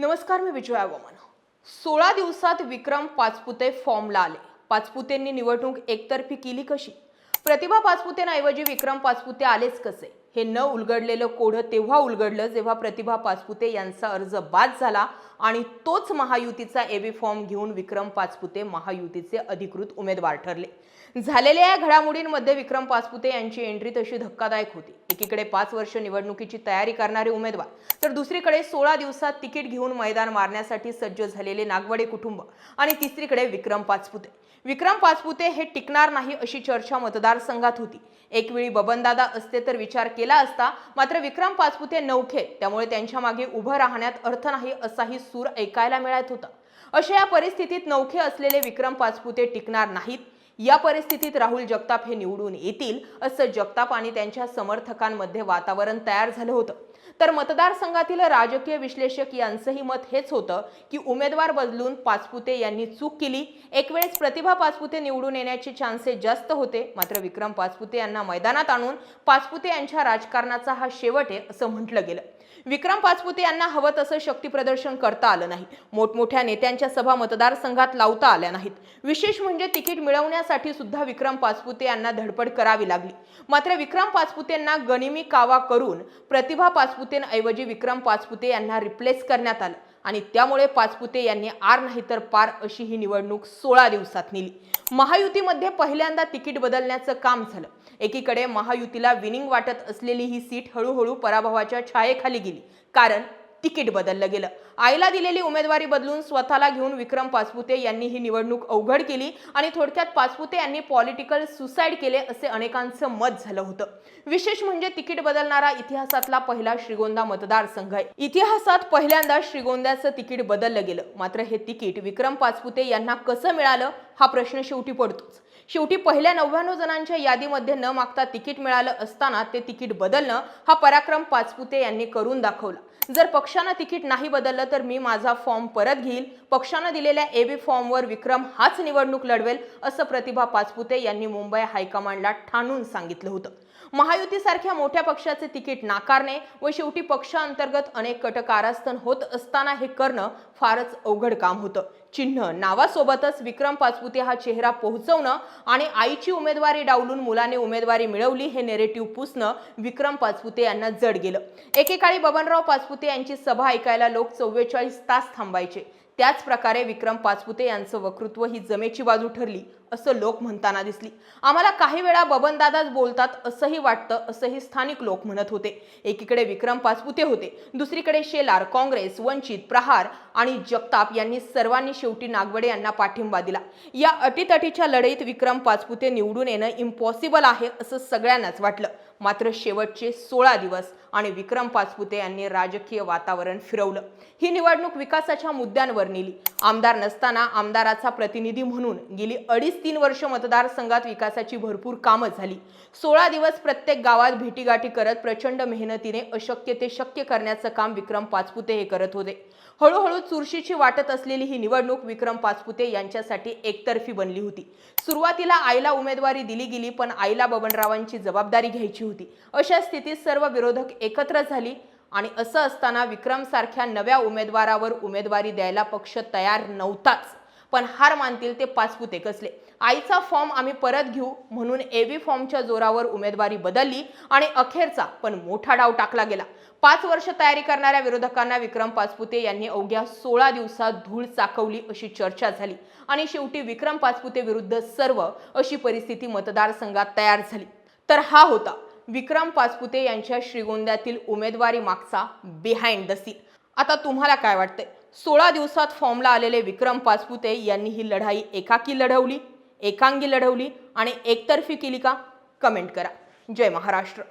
नमस्कार मी विजया वमन. सोळा दिवसात विक्रम पाचपुते फॉर्मला आले. पाचपुतेंनी निवडणूक एकतर्फी केली कशी? प्रतिभा पाचपुतेंऐवजी विक्रम पाचपुते आलेच कसे? हे न उलगडलेलं कोढं तेव्हा उलगडलं जेव्हा प्रतिभा पाचपुते यांचा अर्ज बाद झाला. आणि तोच महायुतीचा एबी फॉर्म घेऊन विक्रम पाचपुते महायुतीचे अधिकृत उमेदवार ठरले. झालेल्या या घडामोडींमध्ये विक्रम पाचपुते यांची एंट्री तशी धक्कादायक होती. एकीकडे पाच वर्ष निवडणुकीची तयारी करणारे उमेदवार तर दुसरीकडे सोळा दिवसात तिकीट घेऊन मैदान मारण्यासाठी सज्ज झालेले नागवडे कुटुंब आणि तिसरीकडे विक्रम पाचपुते. विक्रम पाचपुते हे टिकणार नाही अशी चर्चा मतदारसंघात होती. एक वेळी बबनदादा असते तर विचार केला असता मात्र विक्रम पाचपुते नौखे त्यामुळे त्यांच्या मागे उभं राहण्यात अर्थ नाही असाही सूर ऐकायला मिळत होता. अशा या परिस्थितीत नौखे असलेले विक्रम पाचपुते टिकणार नाहीत. या परिस्थितीत राहुल जगताप हे निवडून येतील असं जगताप आणि त्यांच्या समर्थकांमध्ये वातावरण तयार झालं होतं. तर मतदारसंघातील राजकीय विश्लेषक यांचंही मत हेच होतं की उमेदवार बदलून पाचपुते यांनी चूक केली. एक वेळेस प्रतिभा पाचपुते निवडून येण्याचे चान्सेस जास्त होते मात्र विक्रम पाचपुते यांना मैदानात आणून पाचपुते यांच्या राजकारणाचा हा शेवट आहे असं म्हटलं गेलं. विक्रम पाचपुते यांना हवं तसं शक्तीप्रदर्शन करता आलं नाही. मोठमोठ्या नेत्यांच्या सभा मतदारसंघात लावता आल्या नाहीत. विशेष म्हणजे तिकीट मिळवण्यासाठी सुद्धा विक्रम पाचपुते यांना धडपड करावी लागली. मात्र विक्रम पाचपुतेंना गनिमी कावा करून प्रतिभा पाचपुतेंऐवजी विक्रम पाचपुते यांना रिप्लेस करण्यात आलं. आणि त्यामुळे पाचपुते यांनी आर नाही तर पार अशी ही निवडणूक सोळा दिवसात नेली. महायुतीमध्ये पहिल्यांदा तिकीट बदलण्याचं काम झालं. एकीकडे महायुतीला विनिंग वाटत असलेली ही सीट हळूहळू पराभवाच्या छायेखाली गेली. कारण तिकीट बदललं गेलं. आईला दिलेली उमेदवारी बदलून स्वतःला घेऊन विक्रम पाचपुते यांनी ही निवडणूक अवघड केली आणि थोडक्यात पाचपुते यांनी पॉलिटिकल सुसाईड केले असे अनेकांचं मत झालं होतं. विशेष म्हणजे तिकीट बदलणारा इतिहासातला पहिला श्रीगोंदा मतदारसंघ आहे. इतिहासात पहिल्यांदा श्रीगोंद्याचं तिकीट बदललं गेलं. मात्र हे तिकीट विक्रम पाचपुते यांना कसं मिळालं हा प्रश्न शेवटी पडतोच. शेवटी पहिल्या नव्याण्णव जणांच्या यादीमध्ये न मागता तिकीट मिळालं असताना ते तिकीट बदलणं हा पराक्रम पाचपुते यांनी करून दाखवला. जर पक्षानं तिकीट नाही बदललं तर मी माझा फॉर्म परत घेईल. पक्षानं दिलेल्या ए बी फॉर्मवर विक्रम हाच निवडणूक लढवेल असं प्रतिभा पाचपुते यांनी मुंबई हायकमांडला ठाणून सांगितलं होतं. महायुतीसारख्या मोठ्या पक्षाचे तिकीट नाकारणे व शेवटी पक्षांतर्गत अनेक कटकारस्थान होत असताना हे करणं फारच अवघड काम होतं. चिन्ह. नावासोबतच विक्रम पाचपुते हा चेहरा पोहोचवणं आणि आईची उमेदवारी डावलून मुलाने उमेदवारी मिळवली हे नेरेटिव्ह पुसणं विक्रम पाचपुते यांना जड गेलं. एकेकाळी बबनराव पाचपुते यांची सभा ऐकायला लोक चव्वेचाळीस तास थांबायचे. त्याच प्रकारे विक्रम पाचपुते यांचं वक्तृत्व ही जमेची बाजू ठरली असं लोक म्हणताना दिसली. आम्हाला काही वेळा बबनदादाच बोलतात असंही वाटतं असंही स्थानिक लोक म्हणत होते. एकीकडे विक्रम पाचपुते होते दुसरीकडे शेलार काँग्रेस वंचित प्रहार आणि जगताप यांनी सर्वांनी शेवटी नागवडे यांना पाठिंबा दिला. या अटीतटीच्या लढाईत विक्रम पाचपुते निवडून येणं इम्पॉसिबल आहे असं सगळ्यांनाच वाटलं. मात्र शेवटचे सोळा दिवस आणि विक्रम पाचपुते यांनी राजकीय वातावरण फिरवलं. ही निवडणूक विकासाच्या मुद्द्यांवर नेली. आमदार नसताना आमदाराचा प्रतिनिधी म्हणून गेली अडीच तीन वर्ष मतदारसंघात विकासाची भरपूर कामं झाली. सोळा दिवस प्रत्येक गावात भेटीगाठी करत प्रचंड मेहनतीने अशक्य ते शक्य करण्याचं काम विक्रम पाचपुते हे करत होते. हळूहळू चुरशीची वाटत असलेली ही निवडणूक विक्रम पाचपुते यांच्यासाठी एकतर्फी बनली होती. सुरुवातीला आईला उमेदवारी दिली गेली पण आईला बबनरावांची जबाबदारी घ्यायची होती. अशा स्थितीत सर्व विरोधक एकत्र झाली आणि असं असताना विक्रमसारख्या नव्या उमेदवारावर उमेदवारी द्यायला पक्ष तयार नव्हताच. पण हार मानतील ते पाचपुते कसले? आईचा फॉर्म आम्ही परत घेऊ म्हणून एबी फॉर्मच्या जोरावर उमेदवारी बदलली आणि अखेरचा पण मोठा डाव टाकला गेला. पाच वर्ष तयारी करणाऱ्या विरोधकांना विक्रम पाचपुते यांनी अवघ्या सोळा दिवसात धूळ चाकवली अशी चर्चा झाली. आणि शेवटी विक्रम पाचपुते विरुद्ध सर्व अशी परिस्थिती मतदारसंघात तयार झाली. तर हा होता विक्रम पाचपुते यांच्या श्रीगोंद्यातील उमेदवारी मागचा बिहाइंड द सीन आता तुम्हाला काय वाटतंय? सोळा दिवसात फॉर्मला आलेले विक्रम पाचपुते यांनी ही लढाई एकाकी लढवली एकांगी लढवली आणि एकतर्फी केली का? कमेंट करा. जय महाराष्ट्र.